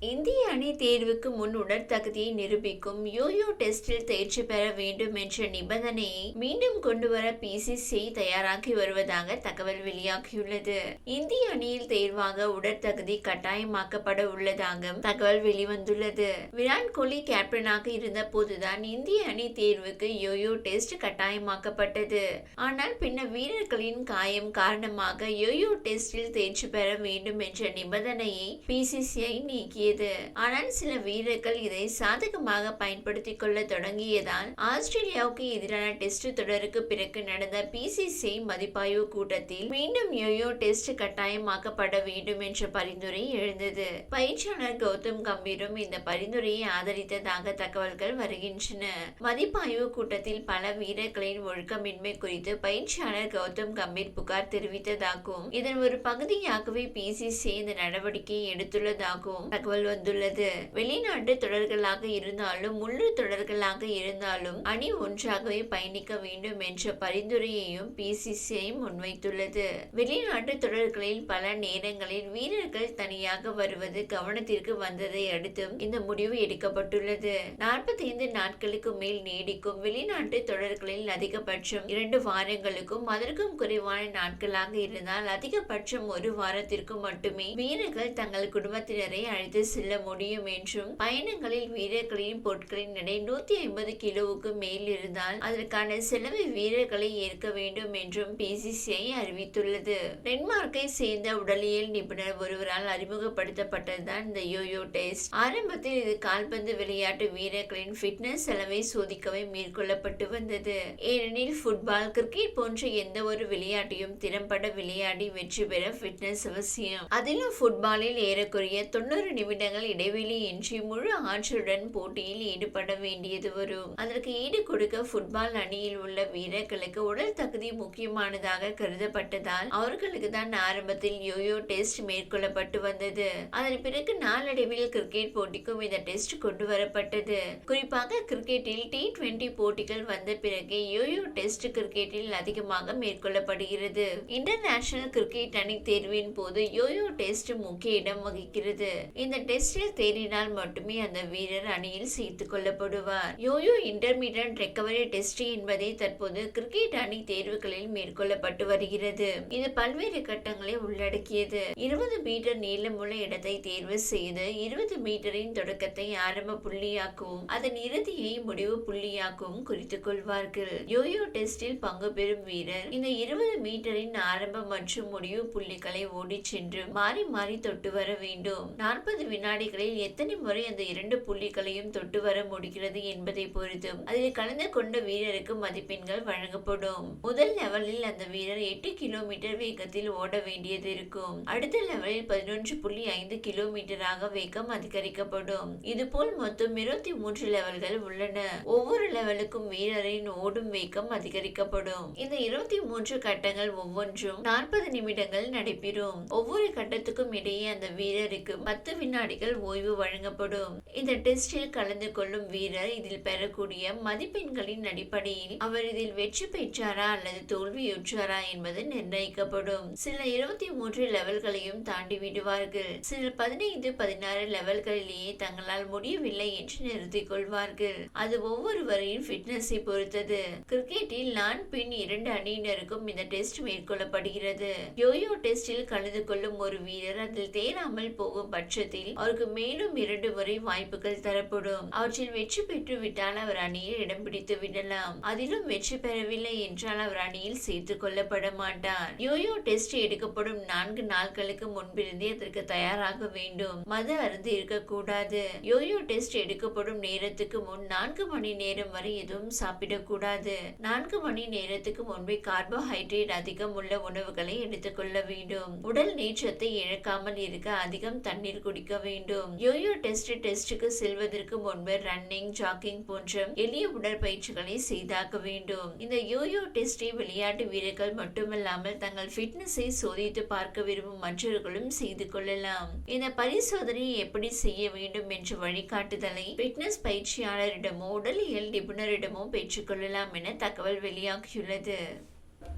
இந்திய அணி தேர்வுக்கு முன் உடற்தகுதியை நிரூபிக்கும் யோயோ டெஸ்டில் தேர்ச்சி பெற வேண்டும் என்ற நிபந்தனையை மீண்டும் கொண்டுவர பிசிசிஐ தயாராகி வருவதாக தகவல் வெளியாகியுள்ளது. இந்திய அணியில் தேர்வாக உடற்தகுதி கட்டாயமாக்கப்பட உள்ளதாக தகவல் வெளிவந்துள்ளது. விராட் கோலி கேப்டனாக இருந்த போதுதான் இந்திய அணி தேர்வுக்கு யோயோ டெஸ்ட் கட்டாயமாக்கப்பட்டது. ஆனால் பின்னர் வீரர்களின் காயம் காரணமாக யோயோ டெஸ்டில் தேர்ச்சி பெற வேண்டும் என்ற நிபந்தனையை பிசிசிஐ தொடங்கியது. ஆனால் சில வீரர்கள் இதை சாதகமாக பயன்படுத்தி கொள்ள தொடங்கியதால் ஆஸ்திரேலியாவுக்கு எதிரான டெஸ்ட் தொடருக்கு பிறகு நடந்த பிசிசிஐ மதிப்பாய்வு கூட்டத்தில் மீண்டும் யோயோ டெஸ்ட் கட்டாயமாக்கப்பட வேண்டும் என்ற பரிந்துரை எழுந்தது. பயிற்சியாளர் கௌதம் கம்பீரும் இந்த பரிந்துரையை ஆதரித்ததாக தகவல்கள் வருகின்றன. மதிப்பாய்வு கூட்டத்தில் பல வீரர்களின் ஒழுக்கமின்மை குறித்து பயிற்சியாளர் கௌதம் கம்பீர் புகார் தெரிவித்ததாகவும் இதன் ஒரு பகுதியாகவே பிசிசிஐ இந்த நடவடிக்கையை எடுத்துள்ளதாகவும் தகவல் வந்துள்ளது. வெளிநாட்டு தொடர்களாக இருந்தாலும் உள்ளூர் தொடர்களாக இருந்தாலும் அணி ஒன்றாகவே பயணிக்க வேண்டும் என்ற பரிந்துரையையும் பிசிசிஐ முன்வைத்துள்ளது. வெளிநாட்டு தொடர்களில் பல நேரங்களில் வீரர்கள் தனியாக வருவது கவனத்திற்கு வந்ததை அடுத்தும் இந்த முடிவு எடுக்கப்பட்டுள்ளது. நாற்பத்தைந்து நாட்களுக்கு மேல் நீடிக்கும் வெளிநாட்டு தொடர்களில் அதிகபட்சம் இரண்டு வாரங்களுக்கும் அதற்கும் குறைவான நாட்களாக இருந்தால் அதிகபட்சம் ஒரு வாரத்திற்கு மட்டுமே வீரர்கள் தங்கள் குடும்பத்தினரை அழைத்து செல்ல முடியும் என்றும் பயணங்களில் வீரர்களின் பொருட்களின் எடை நூத்தி ஐம்பது கிலோவுக்கு மேல் இருந்தால் அதற்கான செலவை வீரர்களை ஏற்க வேண்டும் என்றும் பிசிசிஐ அறிவித்துள்ளது. டென்மார்க்கை சேர்ந்த உடலியல் நிபுணர் ஒருவரால் அறிமுகப்படுத்தப்பட்டதுதான் இந்த யோயோ டெஸ்ட். ஆரம்பத்தில் இது கால்பந்து விளையாட்டு வீரர்களின் ஃபிட்னஸ் செலவை சோதிக்கவே மேற்கொள்ளப்பட்டு வந்தது. ஏனெனில் ஃபுட்பால் கிரிக்கெட் போன்ற எந்த ஒரு விளையாட்டையும் திறம்பட விளையாடி வெற்றி பெற ஃபிட்னஸ் அவசியம். அதிலும் ஃபுட்பாலில் ஏறக்குறைய தொண்ணூறு நிமிடங்கள் இடைவெளி இன்றி முழு ஆற்றலுடன் போட்டியில் ஈடுபட வேண்டியது வரும். அதற்கு ஈடு கொடுக்க ஃபுட்பால் அணியில் உள்ள வீரர்களுக்கு உடல் தகுதி முக்கியமானதாக கருதப்பட்டதால் அவர்களுக்கு தான் ஆரம்பத்தில் யோயோ டெஸ்ட் மேற்கொள்ளப்பட்டு வந்தது. அதன் பிறகு நாளடைவில் கிரிக்கெட் போட்டிக்கும் இந்த டெஸ்ட் கொண்டு வரப்பட்டது. குறிப்பாக கிரிக்கெட்டில் டி டுவெண்டி போட்டிகள் வந்த பிறகு யோயோ டெஸ்ட் கிரிக்கெட்டில் அதிகமாக மேற்கொள்ளப்படுகிறது. இன்டர்நேஷனல் கிரிக்கெட் அணி தேர்வின் போது யோயோ டெஸ்ட் முக்கிய இடம் வகிக்கிறது. இந்த டெஸ்டில் தேறினால் மட்டுமே அந்த வீரர் அணியில் சேர்த்துக் கொள்ளப்படுவார். யோயோ இன்டர்மீடியட் ரெக்கவரி டெஸ்ட் என்பதை தற்போது கிரிக்கெட் அணி தேர்வுகளில் மேற்கொள்ளப்பட்டு வருகிறது. இது பல்வேறு கட்டங்களை உள்ளடக்கியது. இருபது மீட்டர் நீளமுள்ள இடத்தை தேர்வு செய்து இருபது மீட்டரின் தொடக்கத்தை ஆரம்ப புள்ளியாக்கவும் அதன் இறுதியை முடிவு புள்ளியாக்கவும் குறித்துக் கொள்வார்கள். யோயோ டெஸ்டில் பங்கு பெறும் வீரர் இந்த இருபது மீட்டரின் ஆரம்ப மற்றும் முடிவு புள்ளிகளை ஓடிச் சென்று மாறி மாறி தொட்டு வர வேண்டும். நாற்பது வினாடிகளில் எத்தனை முறை அந்த இரண்டு புள்ளிகளையும் தொட்டு வர முடிகிறது என்பதை பொறுத்தும் அதில் கலந்து கொண்ட வீரருக்கு மதிப்பெண்கள் வழங்கப்படும். முதல் லெவலில் அந்த வீரர் எட்டு கிலோமீட்டர் வேகத்தில் ஓட வேண்டியது இருக்கும். அடுத்த லெவலில் பதினொன்று புள்ளி ஐந்து கிலோமீட்டராக வேகம் அதிகரிக்கப்படும். இதுபோல் மொத்தம் இருபத்தி மூன்று லெவல்கள் உள்ளன. ஒவ்வொரு லெவலுக்கும் வீரரின் ஓடும் வேகம் அதிகரிக்கப்படும். இந்த இருபத்தி மூன்று கட்டங்கள் ஒவ்வொன்றும் நாற்பது நிமிடங்கள் நடைபெறும். ஒவ்வொரு கட்டத்துக்கும் இடையே அந்த வீரருக்கு பத்து வினாடி வினாடிகள் ஓய்வு வழங்கப்படும். இந்த டெஸ்டில் கலந்து கொள்ளும் வீரர் இதில் பெறக்கூடிய மதிப்பெண்களின் அடிப்படையில் அவர் இதில் வெற்றி பெற்றாரா அல்லது தோல்வியுற்றாரா என்பது நிர்ணயிக்கப்படும். சில இருபத்தி மூன்று லெவல்களையும் தாண்டி விடுவார்கள். சிலர் பதினைந்து பதினாறு லெவல்களிலேயே தங்களால் முடியவில்லை என்று நிறுத்திக் கொள்வார்கள். அது ஒவ்வொருவரின் ஃபிட்னஸை பொறுத்தது. கிரிக்கெட்டில் நான் பின் இரண்டு அணியினருக்கும் இந்த டெஸ்ட் மேற்கொள்ளப்படுகிறது. யோயோ டெஸ்டில் கலந்து கொள்ளும் ஒரு வீரர் அதில் தேராமல் போகும் பட்சத்தில் அவருக்கு மேலும் இரண்டு முறை வாய்ப்புகள் தரப்படும். அவற்றில் வெற்றி பெற்று விட்டால் அவர் அணியில் இடம் பிடித்து விடலாம். அதிலும் வெற்றி பெறவில்லை என்றால் அவர் அணியில் சேர்த்துக் கொள்ளப்பட மாட்டார். யோயோ டெஸ்ட் எடுக்கப்படும் நான்கு நாட்களுக்கு முன்பிருந்தே அதற்கு தயாராக வேண்டும். மது அருந்து இருக்கக்கூடாது. யோயோ டெஸ்ட் எடுக்கப்படும் நேரத்துக்கு முன் நான்கு மணி நேரம் வரை எதுவும் சாப்பிடக்கூடாது. நான்கு மணி நேரத்துக்கு முன்பே கார்போஹைட்ரேட் அதிகம் உள்ள உணவுகளை எடுத்துக்கொள்ள வேண்டும். உடல் நீச்சத்தை இழக்காமல் இருக்க அதிகம் தண்ணீர் குடிக்க வேண்டும். யோயோ டெஸ்ட் டெஸ்டுக்கு செல்வதற்கு முன்பு ரன்னிங் ஜாக்கிங் போன்ற எளிய உடற்பயிற்சிகளை செய்தாக வேண்டும். இந்த யோயோ டெஸ்டை விளையாட்டு வீரர்கள் மட்டுமல்லாமல் தங்கள் ஃபிட்னஸை சோதித்து பார்க்க விரும்பும் மற்றவர்களும் செய்து கொள்ளலாம். இந்த பரிசோதனையை எப்படி செய்ய வேண்டும் என்ற வழிகாட்டுதலை ஃபிட்னஸ் பயிற்சியாளரிடமோ உடலியல் நிபுணரிடமோ பெற்றுக்கொள்ளலாம் என தகவல் வெளியாகியுள்ளது.